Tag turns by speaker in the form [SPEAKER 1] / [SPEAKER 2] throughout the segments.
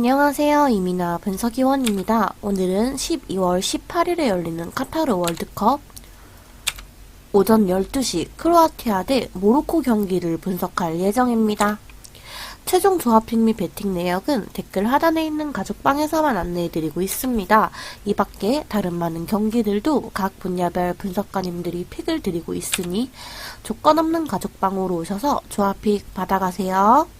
[SPEAKER 1] 안녕하세요. 이민아 분석위원입니다. 오늘은 12월 18일에 열리는 카타르 월드컵 오전 12시 크로아티아 대 모로코 경기를 분석할 예정입니다. 최종 조합픽 및 배팅 내역은 댓글 하단에 있는 가족방에서만 안내해드리고 있습니다. 이 밖에 다른 많은 경기들도 각 분야별 분석가님들이 픽을 드리고 있으니 조건 없는 가족방으로 오셔서 조합픽 받아가세요.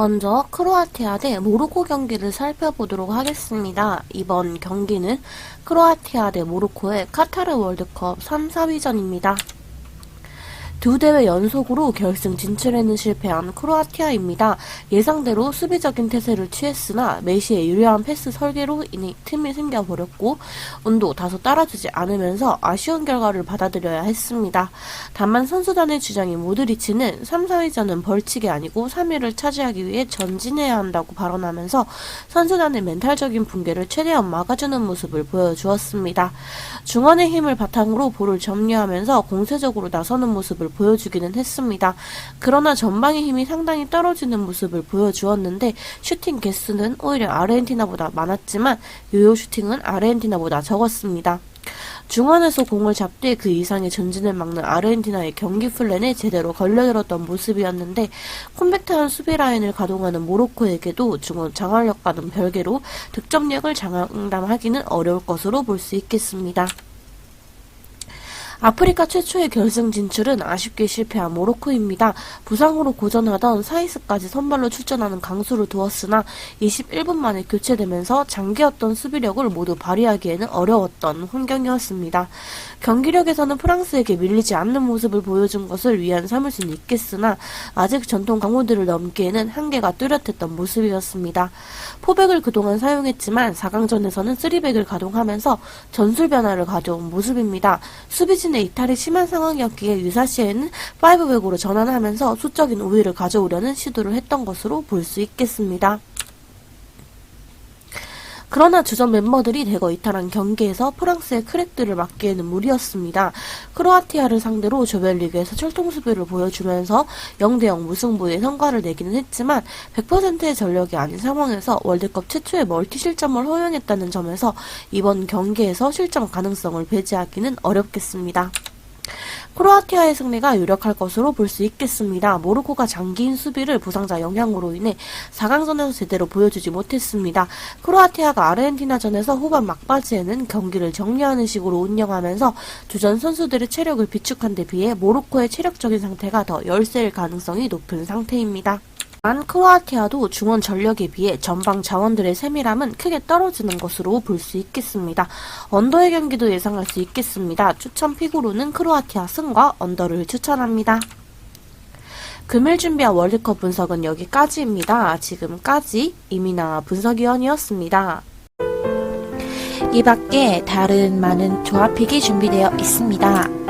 [SPEAKER 1] 먼저 크로아티아 대 모로코 경기를 살펴보도록 하겠습니다. 이번 경기는 크로아티아 대 모로코의 카타르 월드컵 3, 4위전입니다. 두 대회 연속으로 결승 진출에는 실패한 크로아티아입니다. 예상대로 수비적인 태세를 취했으나 메시의 유려한 패스 설계로 인해 틈이 생겨버렸고 운도 다소 따라주지 않으면서 아쉬운 결과를 받아들여야 했습니다. 다만 선수단의 주장인 모드리치는 3, 4위전은 벌칙이 아니고 3위를 차지하기 위해 전진해야 한다고 발언하면서 선수단의 멘탈적인 붕괴를 최대한 막아주는 모습을 보여주었습니다. 중원의 힘을 바탕으로 볼을 점유하면서 공세적으로 나서는 모습을 보여주기는 했습니다. 그러나 전방의 힘이 상당히 떨어지는 모습을 보여주었는데 슈팅 개수는 오히려 아르헨티나보다 많았지만 요요 슈팅은 아르헨티나보다 적었습니다. 중원에서 공을 잡되 그 이상의 전진을 막는 아르헨티나의 경기 플랜에 제대로 걸려들었던 모습이었는데 콤팩트한 수비 라인을 가동하는 모로코에게도 중원 장악력과는 별개로 득점력을 장담하기는 어려울 것으로 볼 수 있겠습니다. 아프리카 최초의 결승 진출은 아쉽게 실패한 모로코입니다. 부상으로 고전하던 사이스까지 선발로 출전하는 강수를 두었으나 21분 만에 교체되면서 장기였던 수비력을 모두 발휘하기에는 어려웠던 환경이었습니다. 경기력에서는 프랑스에게 밀리지 않는 모습을 보여준 것을 위안 삼을 수는 있겠으나 아직 전통 강호들을 넘기에는 한계가 뚜렷했던 모습이었습니다. 포백을 그동안 사용했지만 4강전에서는 3백을 가동하면서 전술 변화를 가져온 모습입니다. 수비진 의 이탈이 심한 상황이었기에 유사시에는 5백으로 전환하면서 수적인 우위를 가져오려는 시도를 했던 것으로 볼 수 있겠습니다. 그러나 주전 멤버들이 대거 이탈한 경기에서 프랑스의 크랙들을 막기에는 무리였습니다. 크로아티아를 상대로 조별리그에서 철통 수비를 보여주면서 0대0 무승부의 성과를 내기는 했지만 100%의 전력이 아닌 상황에서 월드컵 최초의 멀티 실점을 허용했다는 점에서 이번 경기에서 실점 가능성을 배제하기는 어렵겠습니다. 크로아티아의 승리가 유력할 것으로 볼 수 있겠습니다. 모로코가 장기인 수비를 부상자 영향으로 인해 4강전에서 제대로 보여주지 못했습니다. 크로아티아가 아르헨티나전에서 후반 막바지에는 경기를 정리하는 식으로 운영하면서 주전 선수들의 체력을 비축한 데 비해 모로코의 체력적인 상태가 더 열세일 가능성이 높은 상태입니다. 단 크로아티아도 중원 전력에 비해 전방 자원들의 세밀함은 크게 떨어지는 것으로 볼 수 있겠습니다. 언더의 경기도 예상할 수 있겠습니다. 추천 픽으로는 크로아티아 승과 언더를 추천합니다. 금일 준비한 월드컵 분석은 여기까지입니다. 지금까지 이민아 분석위원이었습니다. 이 밖에 다른 많은 조합픽이 준비되어 있습니다.